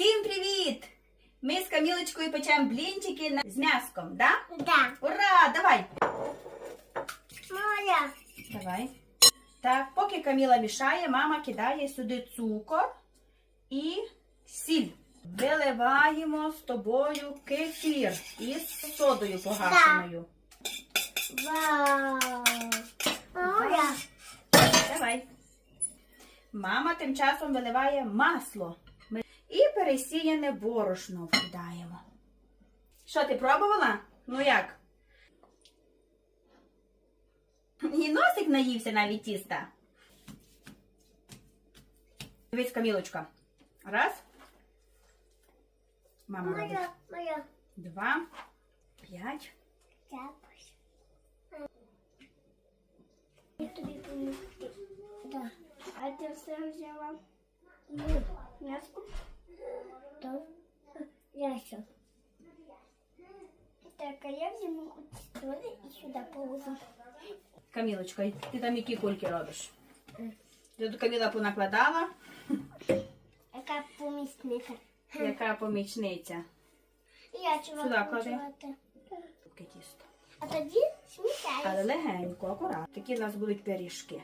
Всім привіт! Ми з Камілочкою печемо блінчики з м'яском, да? Да. Ура! Давай! Моя. Давай. Так, поки Каміла мішає, мама кидає сюди цукор і сіль. Виливаємо з тобою кефір із содою погашеною. Вау. Моя. Давай. Мама тим часом виливає масло. І пересіяне борошно вкидаємо. Що, ти пробувала? Ну як? І носик наївся навіть тіста. Дивись, Камілочка. Раз. Мама робить. Моя. Моя. Два. П'ять. Я тобі помогти. Да. А ти все взяла? М'ясо? Да. Ясно. Так, а я взяла сюди і сюди положу. Камілочка, ти там які кульки робиш? Тут Каміла понакладала. Яка помісниця? Яка помічниця? Я Сюди клади. Таке тісто. А тоді смітай. Але легенько, акуратно. Такі у нас будуть пиріжки.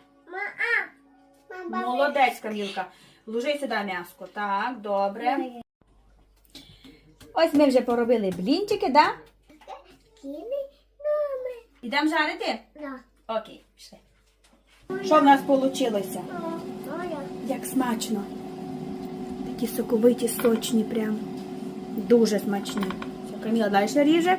Мама, Молодець, Камілка. Ложи сюди м'яско. Так, добре. Ось ми вже поробили блінчики, да? Ідемо жарити? Да. Окей, пішли. Що в нас вийшло? Як смачно. Такі соковиті, сочні прям. Дуже смачні. Все, Каміла далі ріже.